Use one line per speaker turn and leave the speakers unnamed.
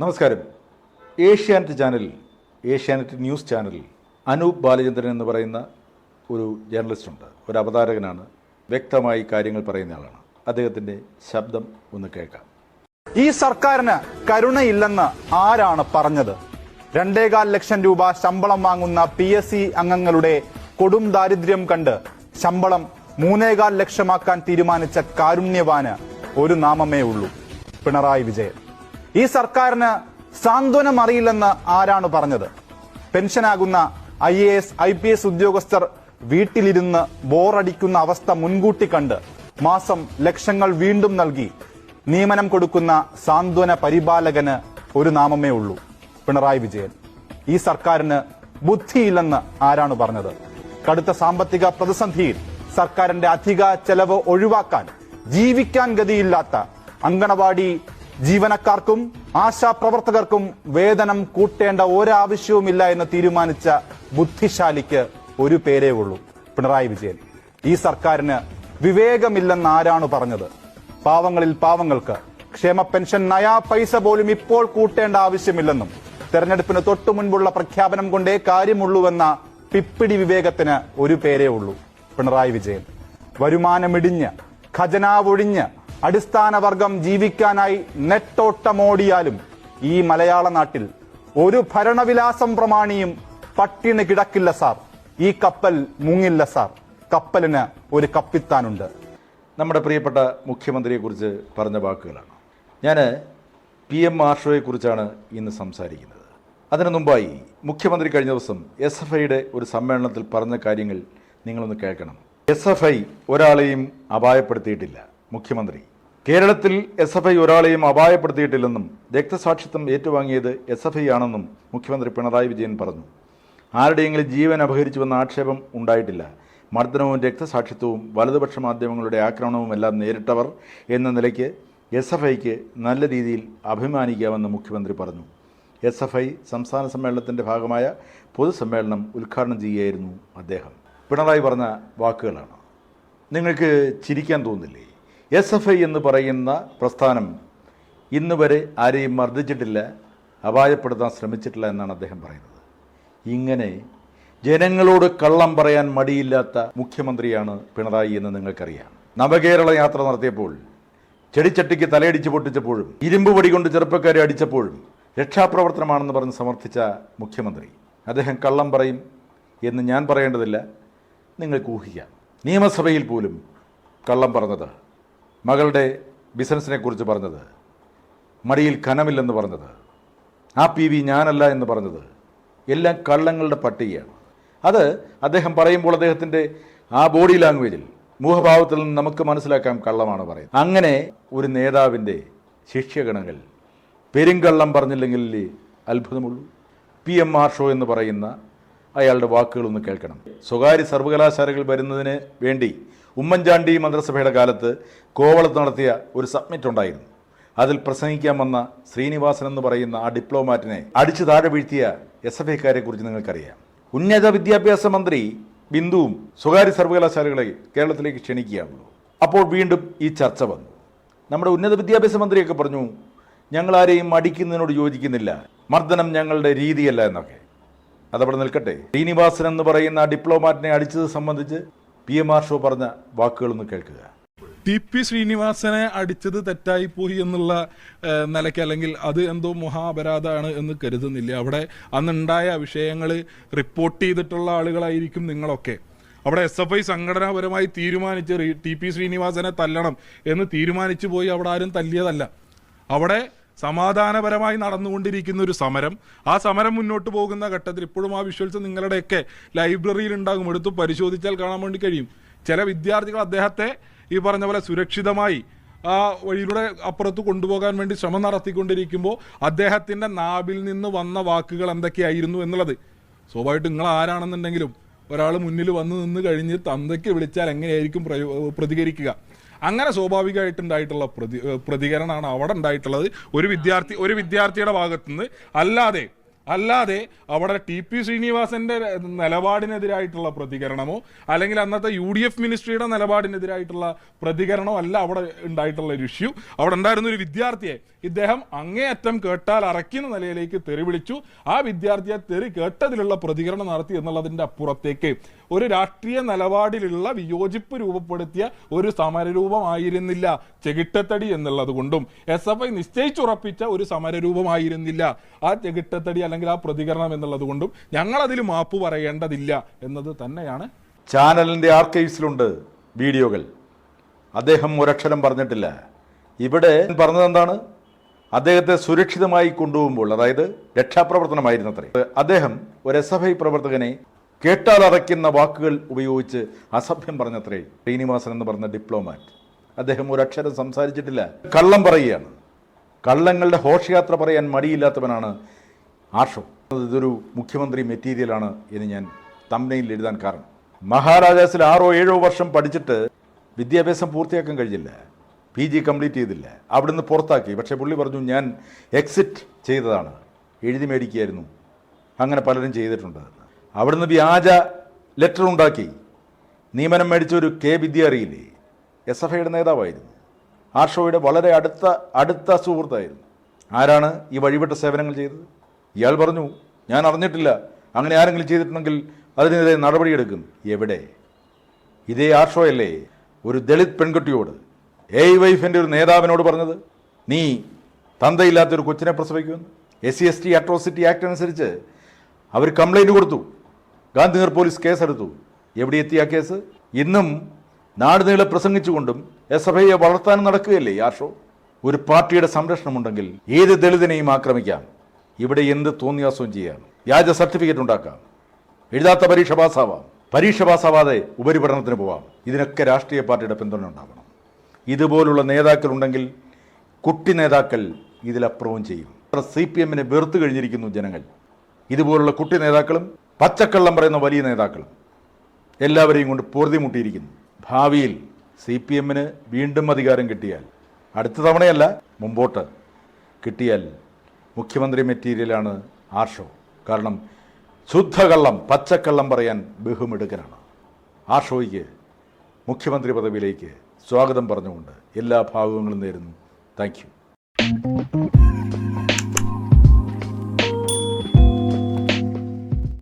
നമസ്കാരം. Asianet channel Asianet news channel Anoop Balachandran എന്ന് പറയുന്ന ഒരു ജേർണലിസ്റ്റ് ഉണ്ട്. ഒരു അവതാരകനാണ്. വ്യക്തമായി കാര്യങ്ങൾ പറയുന്ന ആളാണ്. അദ്ദേഹത്തിന്റെ ശബ്ദം ഒന്ന് കേൾക്കാം.
ഈ സർക്കാരിന് കരുണയില്ലെന്ന് ആരാണ് പറഞ്ഞത്? രണ്ടേകാൽ ലക്ഷം രൂപ ശമ്പളം വാങ്ങുന്ന പി എസ് സി അംഗങ്ങളുടെ കൊടും ദാരിദ്ര്യം കണ്ട് ശമ്പളം മൂന്നേകാൽ ലക്ഷമാക്കാൻ തീരുമാനിച്ച കാരുണ്യവാന് ഒരു നാമമേ ഉള്ളൂ. പിണറായി വിജയൻ. ഈ സർക്കാരിന് സാന്ത്വനം അറിയില്ലെന്ന് ആരാണ് പറഞ്ഞത്? പെൻഷനാകുന്ന I A S I P S ഉദ്യോഗസ്ഥർ വീട്ടിലിരുന്ന് ബോറടിക്കുന്ന അവസ്ഥ മുൻകൂട്ടി കണ്ട് മാസം ലക്ഷങ്ങൾ വീണ്ടും നൽകി നിയമനം കൊടുക്കുന്ന സാന്ത്വന പരിപാലകന് ഒരു നാമമേ ഉള്ളൂ പിണറായി വിജയൻ. ഈ സർക്കാരിന് ബുദ്ധിയില്ലെന്ന് ആരാണ് പറഞ്ഞത്? കടുത്ത സാമ്പത്തിക പ്രതിസന്ധിയിൽ സർക്കാരിന്റെ അധിക ചെലവ് ഒഴിവാക്കാൻ ജീവിക്കാൻ ഗതിയില്ലാത്ത അങ്കണവാടി ജീവനക്കാർക്കും ആശാപ്രവർത്തകർക്കും വേതനം കൂട്ടേണ്ട ഒരാവശ്യവുമില്ല എന്ന് തീരുമാനിച്ച ബുദ്ധിശാലിക്ക് ഒരു പേരേ ഉള്ളൂ പിണറായി വിജയൻ. ഈ സർക്കാരിന് വിവേകമില്ലെന്ന് ആരാണ് പറഞ്ഞത്? പാവങ്ങളിൽ പാവങ്ങൾക്ക് ക്ഷേമ പെൻഷൻ നയാ പൈസ പോലും ഇപ്പോൾ കൂട്ടേണ്ട ആവശ്യമില്ലെന്നും തെരഞ്ഞെടുപ്പിന് തൊട്ടു മുൻപുള്ള പ്രഖ്യാപനം കൊണ്ടേ കാര്യമുള്ളൂവെന്ന പിപ്പിടി വിവേകത്തിന് ഒരു പേരേ ഉള്ളൂ പിണറായി വിജയൻ. വരുമാനമിടിഞ്ഞ് ഖജനാവൊഴിഞ്ഞ് അടിസ്ഥാന വർഗം ജീവിക്കാനായി നെട്ടോട്ടമോടിയാലും ഈ മലയാള നാട്ടിൽ ഒരു ഭരണവിലാസം പ്രമാണിയും പട്ടിണി കിടക്കില്ല സാർ. ഈ കപ്പൽ മുങ്ങില്ല സാർ. കപ്പലിന് ഒരു കപ്പിത്താനുണ്ട്.
നമ്മുടെ പ്രിയപ്പെട്ട മുഖ്യമന്ത്രിയെക്കുറിച്ച് പറഞ്ഞ വാക്കുകളാണ്. ഞാൻ പി എം ആർഷോയെക്കുറിച്ചാണ് ഇന്ന് സംസാരിക്കുന്നത്. അതിനു മുമ്പായി മുഖ്യമന്ത്രി കഴിഞ്ഞ ദിവസം എസ് എഫ് ഐയുടെ ഒരു സമ്മേളനത്തിൽ പറഞ്ഞ കാര്യങ്ങൾ നിങ്ങളൊന്ന് കേൾക്കണം. എസ് എഫ് ഐ ഒരാളെയും അപായപ്പെടുത്തിയിട്ടില്ല. മുഖ്യമന്ത്രി. കേരളത്തിൽ എസ് എഫ് ഐ ഒരാളെയും അപായപ്പെടുത്തിയിട്ടില്ലെന്നും രക്തസാക്ഷിത്വം ഏറ്റുവാങ്ങിയത് എസ് എഫ് ഐ ആണെന്നും മുഖ്യമന്ത്രി പിണറായി വിജയൻ പറഞ്ഞു. ആരുടെയെങ്കിലും ജീവൻ അപഹരിച്ചുവെന്ന ആക്ഷേപം ഉണ്ടായിട്ടില്ല. മർദ്ദനവും രക്തസാക്ഷിത്വവും വലതുപക്ഷ മാധ്യമങ്ങളുടെ ആക്രമണവും എല്ലാം നേരിട്ടവർ എന്ന നിലയ്ക്ക് എസ് എഫ് ഐക്ക് നല്ല രീതിയിൽ അഭിമാനിക്കാമെന്ന് മുഖ്യമന്ത്രി പറഞ്ഞു. എസ് എഫ് ഐ സംസ്ഥാന സമ്മേളനത്തിന്റെ ഭാഗമായ പൊതുസമ്മേളനം ഉദ്ഘാടനം ചെയ്യുകയായിരുന്നു അദ്ദേഹം. പിണറായി പറഞ്ഞ വാക്കുകളാണ്. നിങ്ങൾക്ക് ചിരിക്കാൻ തോന്നില്ലേ? എസ് എഫ് ഐ എന്ന് പറയുന്ന പ്രസ്ഥാനം ഇന്ന് വരെ ആരെയും മർദ്ദിച്ചിട്ടില്ല അപായപ്പെടുത്താൻ ശ്രമിച്ചിട്ടില്ല എന്നാണ് അദ്ദേഹം പറയുന്നത്. ഇങ്ങനെ ജനങ്ങളോട് കള്ളം പറയാൻ മടിയില്ലാത്ത മുഖ്യമന്ത്രിയാണ് പിണറായി എന്ന് നിങ്ങൾക്കറിയാം. നവകേരള യാത്ര നടത്തിയപ്പോൾ ചെടിച്ചട്ടിക്ക് തലയടിച്ച് പൊട്ടിച്ചപ്പോഴും ഇരുമ്പ് പൊടി കൊണ്ട് ചെറുപ്പക്കാരെ അടിച്ചപ്പോഴും രക്ഷാപ്രവർത്തനമാണെന്ന് പറഞ്ഞ് സമർത്ഥിച്ച മുഖ്യമന്ത്രി അദ്ദേഹം കള്ളം പറയും എന്ന് ഞാൻ പറയേണ്ടതില്ല നിങ്ങൾക്ക് ഊഹിക്കാം. നിയമസഭയിൽ പോലും കള്ളം പറഞ്ഞത് മകളുടെ ബിസിനസ്സിനെ കുറിച്ച് പറഞ്ഞത്. മടിയിൽ ഖനമില്ലെന്ന് പറഞ്ഞത്. ആ പി വി ഞാനല്ല എന്ന് പറഞ്ഞത്. എല്ലാം കള്ളങ്ങളുടെ പട്ടികയാണ്. അത് അദ്ദേഹം പറയുമ്പോൾ അദ്ദേഹത്തിന്റെ ആ ബോഡി ലാംഗ്വേജിൽ മുഖഭാവത്തിൽ നിന്ന് നമുക്ക് മനസ്സിലാക്കാൻ കള്ളമാണ് പറയുന്നത്. അങ്ങനെ ഒരു നേതാവിന്റെ ശിഷ്യഗണങ്ങൾ പെരുങ്കള്ളം പറഞ്ഞില്ലെങ്കിൽ അത്ഭുതമുള്ളൂ. പി എം ആർ ഷോ എന്ന് പറയുന്ന അയാളുടെ വാക്കുകളൊന്ന് കേൾക്കണം. സ്വകാര്യ സർവകലാശാലകൾ വരുന്നതിന് വേണ്ടി ഉമ്മൻചാണ്ടി മന്ത്രിസഭയുടെ കാലത്ത് കോവളത്ത് നടത്തിയ ഒരു സബ്മിറ്റ് ഉണ്ടായിരുന്നു. അതിൽ പ്രസംഗിക്കാൻ വന്ന ശ്രീനിവാസൻ എന്ന് പറയുന്ന ആ ഡിപ്ലോമാറ്റിനെ അടിച്ചു താഴെ വീഴ്ത്തിയ എസ് എഫ് ഐക്കാരെ കുറിച്ച് നിങ്ങൾക്കറിയാം. ഉന്നത വിദ്യാഭ്യാസ മന്ത്രി ബിന്ദുവും സ്വകാര്യ സർവകലാശാലകളെ കേരളത്തിലേക്ക് ക്ഷണിക്കുകയാണല്ലോ. അപ്പോൾ വീണ്ടും ഈ ചർച്ച വന്നു. നമ്മുടെ ഉന്നത വിദ്യാഭ്യാസ മന്ത്രിയൊക്കെ പറഞ്ഞു ഞങ്ങൾ ആരെയും അടിക്കുന്നതിനോട് യോജിക്കുന്നില്ല. മർദ്ദനം ഞങ്ങളുടെ രീതിയല്ല എന്നൊക്കെ. അതവിടെ നിൽക്കട്ടെ. ശ്രീനിവാസൻ എന്ന് പറയുന്ന ഡിപ്ലോമാറ്റിനെ അടിച്ചത് സംബന്ധിച്ച് പി എം ആർ ഷോ പറഞ്ഞ വാക്കുകളൊന്ന് കേൾക്കുക.
ടി പി ശ്രീനിവാസനെ അടിച്ചത് തെറ്റായി പോയി എന്നുള്ള നിലയ്ക്ക് അല്ലെങ്കിൽ അത് എന്തോ മഹാപരാധമാണ് എന്ന് കരുതുന്നില്ല. അവിടെ അന്നുണ്ടായ വിഷയങ്ങൾ റിപ്പോർട്ട് ചെയ്തിട്ടുള്ള ആളുകളായിരിക്കും നിങ്ങളൊക്കെ. അവിടെ എസ് എഫ് ഐ സംഘടനാപരമായി തീരുമാനിച്ച് ടി പി ശ്രീനിവാസനെ തല്ലണം എന്ന് തീരുമാനിച്ചു പോയി അവിടെ ആരും തല്ലിയതല്ല. അവിടെ സമാധാനപരമായി നടന്നുകൊണ്ടിരിക്കുന്ന ഒരു സമരം. ആ സമരം മുന്നോട്ട് പോകുന്ന ഘട്ടത്തിൽ ഇപ്പോഴും ആ വിഷ്വൽസ് നിങ്ങളുടെയൊക്കെ ലൈബ്രറിയിൽ ഉണ്ടാകും. എടുത്ത് പരിശോധിച്ചാൽ കാണാൻ വേണ്ടി കഴിയും. ചില വിദ്യാർത്ഥികൾ അദ്ദേഹത്തെ ഈ പറഞ്ഞ പോലെ സുരക്ഷിതമായി ആ വഴിയിലൂടെ അപ്പുറത്ത് കൊണ്ടുപോകാൻ വേണ്ടി ശ്രമം നടത്തിക്കൊണ്ടിരിക്കുമ്പോൾ അദ്ദേഹത്തിന്റെ നാവിൽ നിന്ന് വന്ന വാക്കുകൾ എന്തൊക്കെയായിരുന്നു എന്നുള്ളത്. സ്വാഭാവികമായിട്ട് നിങ്ങൾ ആരാണെന്നുണ്ടെങ്കിലും ഒരാൾ മുന്നിൽ വന്ന് നിന്ന് കഴിഞ്ഞ് തന്തയ്ക്ക് വിളിച്ചാൽ എങ്ങനെയായിരിക്കും പ്രതികരിക്കുക. അങ്ങനെ സ്വാഭാവികമായിട്ടുണ്ടായിട്ടുള്ള പ്രതി പ്രതികരണമാണ് അവിടെ ഉണ്ടായിട്ടുള്ളത്. ഒരു വിദ്യാർത്ഥി ഒരു വിദ്യാർത്ഥിയുടെ ഭാഗത്തുനിന്ന് അല്ലാതെ അല്ലാതെ അവിടെ ടി പി ശ്രീനിവാസന്റെ നിലപാടിനെതിരായിട്ടുള്ള പ്രതികരണമോ അല്ലെങ്കിൽ അന്നത്തെ യു ഡി എഫ് മിനിസ്ട്രിയുടെ നിലപാടിനെതിരായിട്ടുള്ള പ്രതികരണമോ അല്ല അവിടെ ഉണ്ടായിട്ടുള്ള ഒരു ഇഷ്യൂ. അവിടെ ഉണ്ടായിരുന്ന ഒരു വിദ്യാർത്ഥിയെ ഇദ്ദേഹം അങ്ങേയറ്റം കേട്ടാൽ അറയ്ക്കുന്ന നിലയിലേക്ക് തെറി വിളിച്ചു. ആ വിദ്യാർത്ഥിയെ തെറി കേട്ടതിലുള്ള പ്രതികരണം നടത്തി എന്നുള്ളതിന്റെ അപ്പുറത്തേക്ക് ഒരു രാഷ്ട്രീയ നിലപാടിലുള്ള വിയോജിപ്പ് രൂപപ്പെടുത്തിയ ഒരു സമരരൂപമായിരുന്നില്ല ചെകിട്ടത്തടി എന്നുള്ളത് കൊണ്ടും. എസ് എഫ് ഐ നിശ്ചയിച്ചുറപ്പിച്ച ഒരു സമരരൂപമായിരുന്നില്ല ആ ചെകിട്ടത്തടി അല്ലെങ്കിൽ ആ പ്രതികരണം എന്നുള്ളത് കൊണ്ടും ഞങ്ങൾ അതിൽ മാപ്പ് പറയേണ്ടതില്ല എന്നത് തന്നെയാണ്
ചാനലിന്റെ ആർക്കൈവ്സിലുണ്ട് വീഡിയോകൾ. അദ്ദേഹം ഒരക്ഷരം പറഞ്ഞിട്ടില്ല. ഇവിടെ പറഞ്ഞത് എന്താണ് അദ്ദേഹത്തെ സുരക്ഷിതമായി കൊണ്ടുപോകുമ്പോൾ അതായത് രക്ഷാപ്രവർത്തനമായിരുന്നു അത്രേ അദ്ദേഹം ഒരു എസ് എഫ് ഐ പ്രവർത്തകനെ കേട്ടാൽ അറയ്ക്കുന്ന വാക്കുകൾ ഉപയോഗിച്ച് അസഭ്യം പറഞ്ഞത്രേ. ശ്രീനിവാസൻ എന്ന് പറഞ്ഞ ഡിപ്ലോമാറ്റ്. അദ്ദേഹം ഒരക്ഷരം സംസാരിച്ചിട്ടില്ല. കള്ളം പറയുകയാണ്. കള്ളങ്ങളുടെ ഹോഷയാത്ര പറയാൻ മടിയില്ലാത്തവനാണ് ആർഷോ. ഇതൊരു മുഖ്യമന്ത്രി മെറ്റീരിയലാണ് എന്ന് ഞാൻ തമ്മനയിൽ എഴുതാൻ കാരണം. മഹാരാജാസിൽ ആറോ ഏഴോ വർഷം പഠിച്ചിട്ട് വിദ്യാഭ്യാസം പൂർത്തിയാക്കാൻ കഴിഞ്ഞില്ല. പി ജി കംപ്ലീറ്റ് ചെയ്തില്ല. അവിടുന്ന് പുറത്താക്കി. പക്ഷേ പുള്ളി പറഞ്ഞു ഞാൻ എക്സിറ്റ് ചെയ്തതാണ്. എഴുതി മേടിക്കുകയായിരുന്നു. അങ്ങനെ പലരും ചെയ്തിട്ടുണ്ട്. അവിടുന്ന് വ്യാജ ലെറ്റർ ഉണ്ടാക്കി. നിയമനം മേടിച്ച ഒരു കെ വിദ്യ അറിയില്ലേ എസ് എഫ് ഐയുടെ നേതാവായിരുന്നു. ആർഷോയുടെ വളരെ അടുത്ത അടുത്ത സുഹൃത്തായിരുന്നു. ആരാണ് ഈ വഴിവിട്ട സേവനങ്ങൾ ചെയ്തത്? ഇയാൾ പറഞ്ഞു ഞാൻ അറിഞ്ഞിട്ടില്ല. അങ്ങനെ ആരെങ്കിലും ചെയ്തിട്ടുണ്ടെങ്കിൽ അതിനെതിരെ നടപടിയെടുക്കും. എവിടെ? ഇതേ ആർഷോയല്ലേ ഒരു ദളിത് പെൺകുട്ടിയോട്. എ വൈഫിന്റെ ഒരു നേതാവിനോട് പറഞ്ഞത്. നീ തന്തയില്ലാത്തൊരു കൊച്ചിനെ പ്രസവിക്കുമെന്ന് S C S T atrocity act അനുസരിച്ച് അവർ കംപ്ലൈന്റ് കൊടുത്തു. ഗാന്ധിനഗർ പോലീസ് കേസെടുത്തു. എവിടെ എത്തി ആ കേസ്? ഇന്നും നാട് നീളെ പ്രസംഗിച്ചുകൊണ്ടും എസ് എഫ് ഐയെ വളർത്താൻ നടക്കുകയല്ലേ ആർഷോ? ഒരു പാർട്ടിയുടെ സംരക്ഷണമുണ്ടെങ്കിൽ ഏത് ദളിതനെയും ആക്രമിക്കാം. ഇവിടെ എന്ത് തോന്നിയാസവും ചെയ്യാം. വ്യാജ സർട്ടിഫിക്കറ്റ് ഉണ്ടാക്കാം. എഴുതാത്ത പരീക്ഷ പാസ്സാവാം. പരീക്ഷ പാസ്സാവാതെ ഉപരിപഠനത്തിന് പോവാം. ഇതിനൊക്കെ രാഷ്ട്രീയ പാർട്ടിയുടെ പിന്തുണ ഉണ്ടാവണം. ഇതുപോലുള്ള നേതാക്കളുണ്ടെങ്കിൽ കുട്ടി നേതാക്കൾ ഇതിലപ്പുറവും ചെയ്യും. സി പി എമ്മിനെ വെറുത്തു കഴിഞ്ഞിരിക്കുന്നു ജനങ്ങൾ. ഇതുപോലുള്ള കുട്ടി നേതാക്കളും പച്ചക്കള്ളം പറയുന്ന വലിയ നേതാക്കളും എല്ലാവരെയും കൊണ്ട് പൊറുതിമുട്ടിയിരിക്കുന്നു ഭാവിയിൽ സി പി എമ്മിന് വീണ്ടും അധികാരം കിട്ടിയാൽ അടുത്ത തവണയല്ല മുമ്പോട്ട് കിട്ടിയാൽ മുഖ്യമന്ത്രി മെറ്റീരിയലാണ് ആർഷോ. കാരണം ശുദ്ധകള്ളം പച്ചക്കള്ളം പറയാൻ ബഹുമിടുക്കനാണ്. ആർഷോയ്ക്ക് മുഖ്യമന്ത്രി പദവിയിലേക്ക് സ്വാഗതം പറഞ്ഞുകൊണ്ട് എല്ലാ ഭാഗങ്ങളും നേരുന്നു. Thank you.